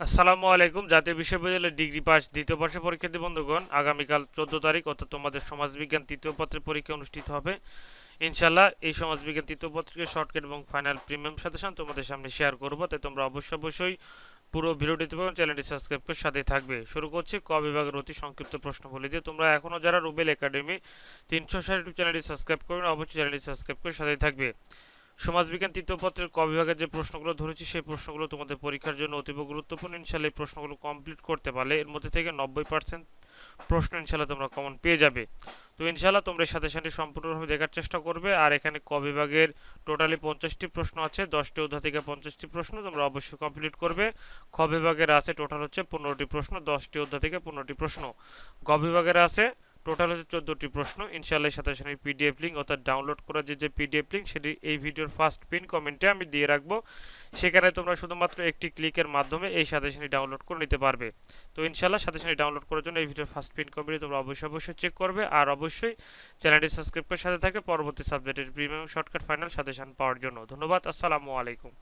আসসালামু আলাইকুম। জাতীয় বিশ্ববিদ্যালয়ের ডিগ্রি পাস দ্বিতীয় বর্ষের পরীক্ষার্থী বন্ধুগণ, আগামীকাল চোদ্দ তারিখ, অর্থাৎ তোমাদের সমাজবিজ্ঞান তৃতীয় পত্রের পরীক্ষা অনুষ্ঠিত হবে। ইনশাল্লাহ এই সমাজবিজ্ঞান তৃতীয় পত্রিকার শর্টকাট এবং ফাইনাল প্রিমিয়াম সাজেশন তোমাদের সামনে শেয়ার করব। তাই তোমরা অবশ্যই অবশ্যই পুরো ভিডিওটি পাবেন চ্যানেলটি সাবস্ক্রাইব করে সাথে থাকবে। শুরু করছি ক বিভাগের অতি সংক্ষিপ্ত প্রশ্ন বলে দিয়ে। তোমরা এখনও যারা রুবেল একাডেমি তিনশো ষাট ইউটিউব চ্যানেলটি সাবস্ক্রাইব করবেন অবশ্যই চ্যানেলটি সাবস্ক্রাইব করে সাথে থাকবে। সমাজবিজ্ঞান তৃতীয় পত্রের ক বিভাগের যে প্রশ্নগুলো ধরেছি, সেই প্রশ্নগুলো তোমাদের পরীক্ষার জন্য অতীব গুরুত্বপূর্ণ। ইনশাল্লাহ এই প্রশ্নগুলো কমপ্লিট করতে পারলে এর মধ্যে থেকে নব্বই পার্সেন্ট প্রশ্ন ইনশাল্লাহ তোমরা কমন পেয়ে যাবে। তো ইনশাল্লাহ তোমরা এই সাথে সাথে সম্পূর্ণভাবে দেখার চেষ্টা করবে। আর এখানে ক বিভাগের টোটালি পঞ্চাশটি প্রশ্ন আছে, দশটি অধ্যা থেকে পঞ্চাশটি প্রশ্ন তোমরা অবশ্যই কমপ্লিট করবে। খ বিভাগের আছে টোটাল হচ্ছে পনেরোটি প্রশ্ন, দশটি অধ্যা থেকে পনেরোটি প্রশ্ন। গ বিভাগের আছে টোটাল হচ্ছে চোদ্দোটি প্রশ্ন। ইনশাআল্লাহ সাথে সাথে পিডিএফ লিঙ্ক অর্থাৎ ডাউনলোড করার যে যে পিডিএফ লিঙ্ক সেটি এই ভিডিওর ফার্স্ট পিন কমেন্টে আমি দিয়ে রাখব। সেখানে তোমরা শুধুমাত্র একটি ক্লিকের মাধ্যমে এই সাজেশনটি ডাউনলোড করে নিতে পারবে। তো ইনশাআল্লাহ সাজেশনটি ডাউনলোড করার জন্য এই ভিডিওর ফার্স্ট পিন কমেন্টে তোমরা অবশ্যই অবশ্যই চেক করবে। আর অবশ্যই চ্যানেলটি সাবস্ক্রাইব করে সাথে থাকে পরবর্তী সাবজেক্টের প্রিমিয়াম শর্টকাট ফাইনাল সাজেশন পাওয়ার জন্য। ধন্যবাদ। আসসালামু আলাইকুম।